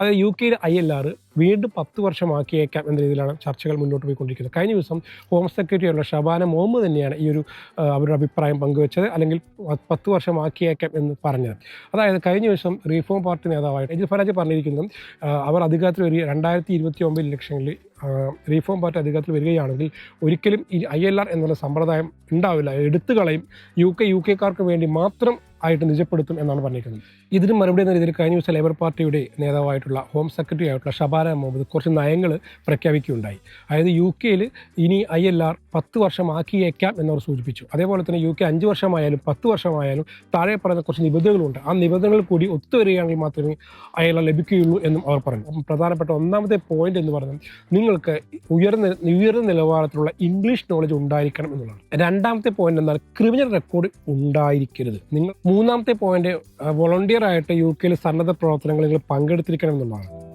അതായത് യു കെയിൽ I L R വീണ്ടും പത്ത് വർഷമാക്കിയേക്കാം എന്ന രീതിയിലാണ് ചർച്ചകൾ മുന്നോട്ട് പോയിക്കൊണ്ടിരിക്കുന്നത്. കഴിഞ്ഞ ദിവസം ഹോം സെക്രട്ടറിയുള്ള ഷബാന മുഹമ്മദ് തന്നെയാണ് ഈ ഒരു അവരുടെ അഭിപ്രായം പങ്കുവച്ചത് അല്ലെങ്കിൽ പത്ത് വർഷമാക്കിയേക്കാം എന്ന് പറഞ്ഞത്. അതായത് കഴിഞ്ഞ ദിവസം റീഫോം പാർട്ടി നേതാവായിട്ട് എജിൽ ഫരാജ് പറഞ്ഞിരിക്കുന്നത് അവർ അധികാരത്തിൽ ഒരു രണ്ടായിരത്തി ഇരുപത്തി ഒമ്പത് ഇലക്ഷനിൽ റീഫോം പാർട്ടി അധികാരത്തിൽ വരികയാണെങ്കിൽ ഒരിക്കലും ഈ ഐ എൽ ആർ എന്നുള്ള സമ്പ്രദായം ഉണ്ടാവില്ല. എടുത്തു കളയും യു കെ യു കെക്കാർക്ക് വേണ്ടി മാത്രം ആയിട്ട് നിജപ്പെടുത്തും എന്നാണ് പറഞ്ഞിരിക്കുന്നത്. ഇതിന് മറുപടി എന്ന രീതിയിൽ കഴിഞ്ഞ ദിവസം ലേബർ പാർട്ടിയുടെ നേതാവായിട്ടുള്ള ഹോം സെക്രട്ടറി ആയിട്ടുള്ള ഷബാന മുഹമ്മദ് കുറച്ച് നയങ്ങൾ പ്രഖ്യാപിക്കുകയുണ്ടായി. അതായത് യു കെയിൽ ഇനി ഐ എൽ ആർ പത്ത് വർഷമാക്കിയേക്കാം എന്നവർ സൂചിപ്പിച്ചു. അതേപോലെ തന്നെ യു കെ അഞ്ച് വർഷമായാലും പത്ത് വർഷമായാലും താഴെ പറയുന്ന കുറച്ച് നിബന്ധനകളുണ്ട്. ആ നിബന്ധനകൾ കൂടി ഒത്തുവരികയാണെങ്കിൽ മാത്രമേ ഐ എൽ ആർ ലഭിക്കുകയുള്ളൂ എന്നും അവർ പറഞ്ഞു. പ്രധാനപ്പെട്ട ഒന്നാമത്തെ പോയിന്റ് എന്ന് പറഞ്ഞാൽ നിങ്ങൾക്ക് ഉയർന്ന ഉയർന്ന നിലവാരത്തിലുള്ള ഇംഗ്ലീഷ് നോളജ് ഉണ്ടായിരിക്കണം എന്നുള്ളതാണ്. രണ്ടാമത്തെ പോയിന്റ് എന്നാൽ ക്രിമിനൽ റെക്കോർഡ് ഉണ്ടായിരിക്കരുത്. നിങ്ങൾ മൂന്നാമത്തെ പോയിന്റ് വോളണ്ടിയർ ആയിട്ട് യു കെയിൽ സന്നദ്ധ പ്രവർത്തനങ്ങളിൽ പങ്കെടുത്തിരിക്കണം എന്നുള്ളതാണ്